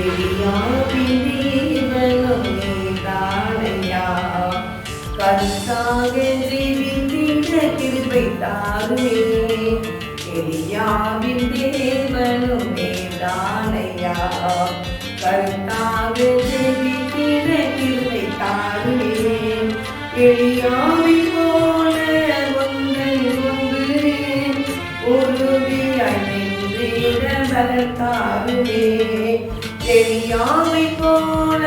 எளியாவின் தேவனும் நீதானையா கருத்தாக ஜீவித்திட கிருபை தாருமே எளியாவின் தேவனும் நீதானையா கருத்தாக ஜீவித்திட கிருபை தாருமே எளியாவின் போல ஒன்றை தெரியாமை உருவி போல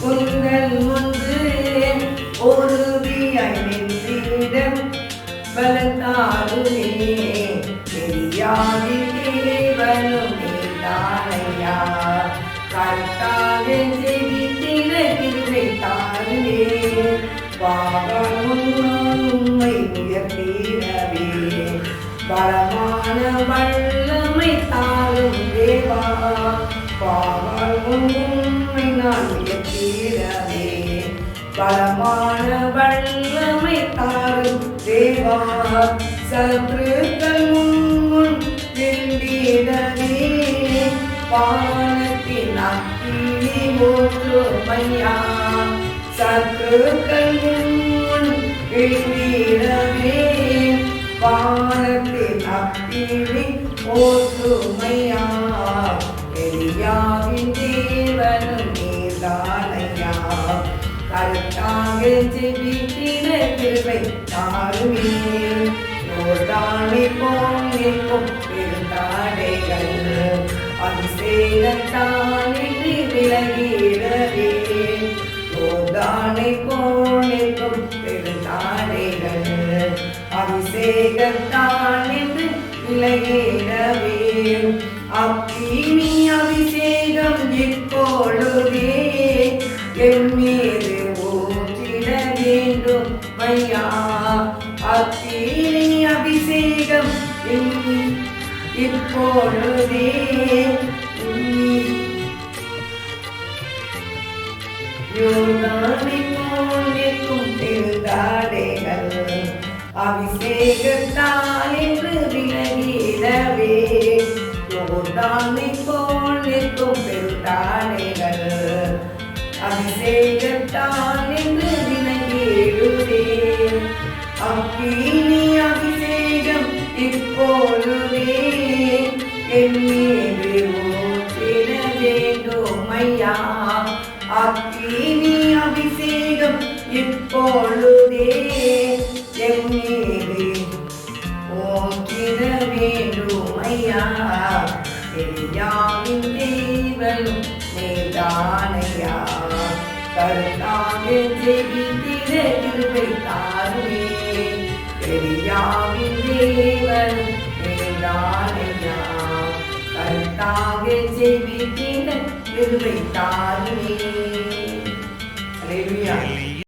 உங்கள் ஒன்று ஒரு அணிந்திட பலத்தாருமே. எளியாவி தேவனும் நீதானையா கர்த்தாக ஜெபித்திட கிருபை தாருமே பாவமும் உயர்த்தீரவே. பலமான வல்லமை தாரும் தேவா. பாவமும் நான் உயர்த்தீரவே பலமான வல்லமை தாரும் தேவா. சத்ருக்கள் முன் வெண்டிடவே வானத்தின் அக்கினி ஓற்றுமையா சத்ருக்கள் முன் அக்கினி ஓற்றுமையா எலியாவின் தேவனும் நீதானையா கருத்தாக ஜெபித்தின கிருபை தாருமே. யோர்தானை போல் நிற்கும் பெருந்தாடைகள் அதிசேலத்தானின்றி விலகிடவே. யோர்தானை போல் நிற்கும் பெருந்தாடைகள் அபிஷேகத்தானின்றி அக்கினி வேண்டும் ஐயா அக்கினி அபிஷேகம் இனி- இப்பொழுதே இனி- யோனானை போல் நிற்கும் திருதாடைகள் அபிஷேகத்தால் என் ஊற்றிட வேண்டும் ஐயா அக்கினி அபிஷேகம் இப்பொழுதே என் மீது ஓக்கிட வேண்டும் ஐயா ஜெபித்திட கிருபை தாருமே. கருத்தாக ஜெபித்திட கிருபை தாருமே Hallelujah.